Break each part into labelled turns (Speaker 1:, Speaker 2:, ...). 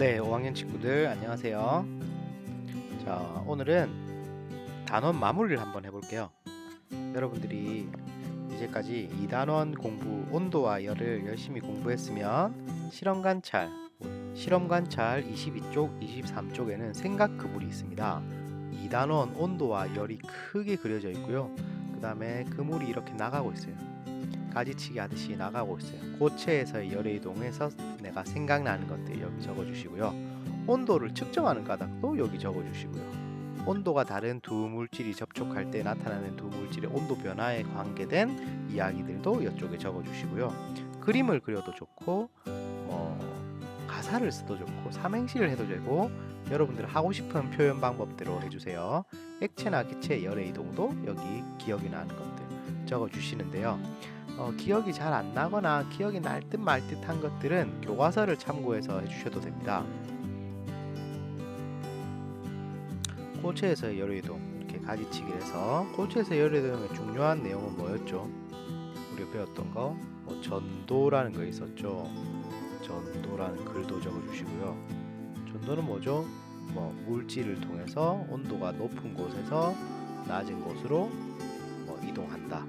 Speaker 1: 네, 5학년 친구들 안녕하세요. 자, 오늘은 단원 마무리를 한번 해볼게요. 여러분들이 이제까지 2단원 공부 온도와 열을 열심히 공부했으면 실험 관찰, 실험 관찰 22쪽, 23쪽에는 생각 그물이 있습니다. 2단원 온도와 열이 크게 그려져 있고요. 그 다음에 그물이 이렇게 나가고 있어요. 가지치기 하듯이 나가고 있어요. 고체에서의 열의 이동에서 내가 생각나는 것들 여기 적어주시고요. 온도를 측정하는 까닭도 여기 적어주시고요. 온도가 다른 두 물질이 접촉할 때 나타나는 두 물질의 온도 변화에 관계된 이야기들도 이쪽에 적어주시고요. 그림을 그려도 좋고 뭐 가사를 써도 좋고 삼행시를 해도 되고 여러분들 하고 싶은 표현 방법대로 해주세요. 액체나 기체 열의 이동도 여기 기억이 나는 것들 적어주시는데요. 어, 기억이 잘 안 나거나 기억이 날 듯 말 듯한 것들은 교과서를 참고해서 해주셔도 됩니다. 고체에서의 열의동 이렇게 가지치기를 해서 고체에서 열의동의 중요한 내용은 뭐였죠? 우리가 배웠던 거 뭐 전도라는 거 있었죠. 전도라는 글도 적어주시고요. 전도는 뭐죠? 뭐 물질을 통해서 온도가 높은 곳에서 낮은 곳으로 뭐 이동한다.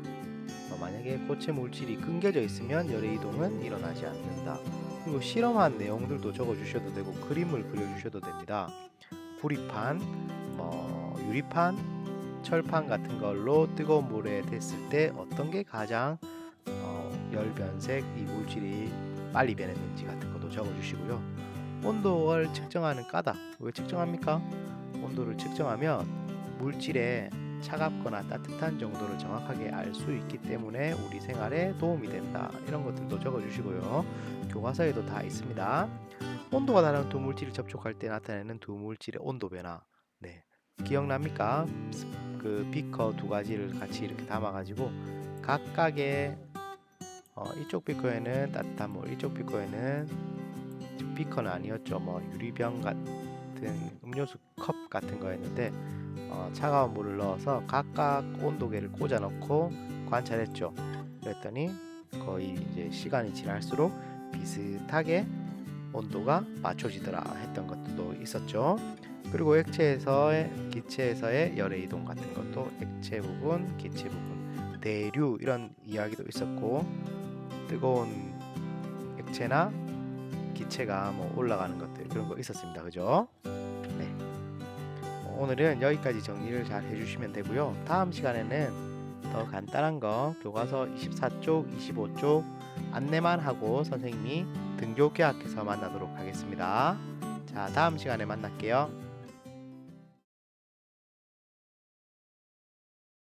Speaker 1: 어, 만약에 고체 물질이 끊겨져 있으면 열의 이동은 일어나지 않는다. 그리고 실험한 내용들도 적어 주셔도 되고 그림을 그려 주셔도 됩니다. 구리판, 뭐 유리판, 철판 같은 걸로 뜨거운 물에 댔을 때 어떤 게 가장 어, 열 변색 이 물질이 빨리 변했는지 같은 것도 적어 주시고요. 온도를 측정하는 까닭 왜 측정합니까? 온도를 측정하면 물질의 차갑거나 따뜻한 정도를 정확하게 알 수 있기 때문에 우리 생활에 도움이 된다. 이런 것들도 적어주시고요. 교과서에도 다 있습니다. 온도가 다른 두 물질이 접촉할 때 나타내는 두 물질의 온도 변화. 네, 기억납니까? 그 비커 두 가지를 같이 이렇게 담아가지고 각각의 어, 이쪽 비커에는 따뜻한 물, 이쪽 비커에는 비커는 아니었죠. 뭐 유리병 같은 음료수 컵 같은 거였는데 어, 차가운 물을 넣어서 각각 온도계를 꽂아 넣고 관찰했죠. 그랬더니 거의 이제 시간이 지날수록 비슷하게 온도가 맞춰지더라 했던 것도 있었죠. 그리고 액체에서의 기체에서의 열의 이동 같은 것도 액체 부분, 기체 부분, 대류 이런 이야기도 있었고 뜨거운 액체나 기체가 뭐 올라가는 것들 그런 거 있었습니다. 그죠? 네. 오늘은 여기까지 정리를 잘 해주시면 되고요. 다음 시간에는 더 간단한 거 교과서 24쪽, 25쪽 안내만 하고 선생님이 등교 계약해서 만나도록 하겠습니다. 자, 다음 시간에 만날게요.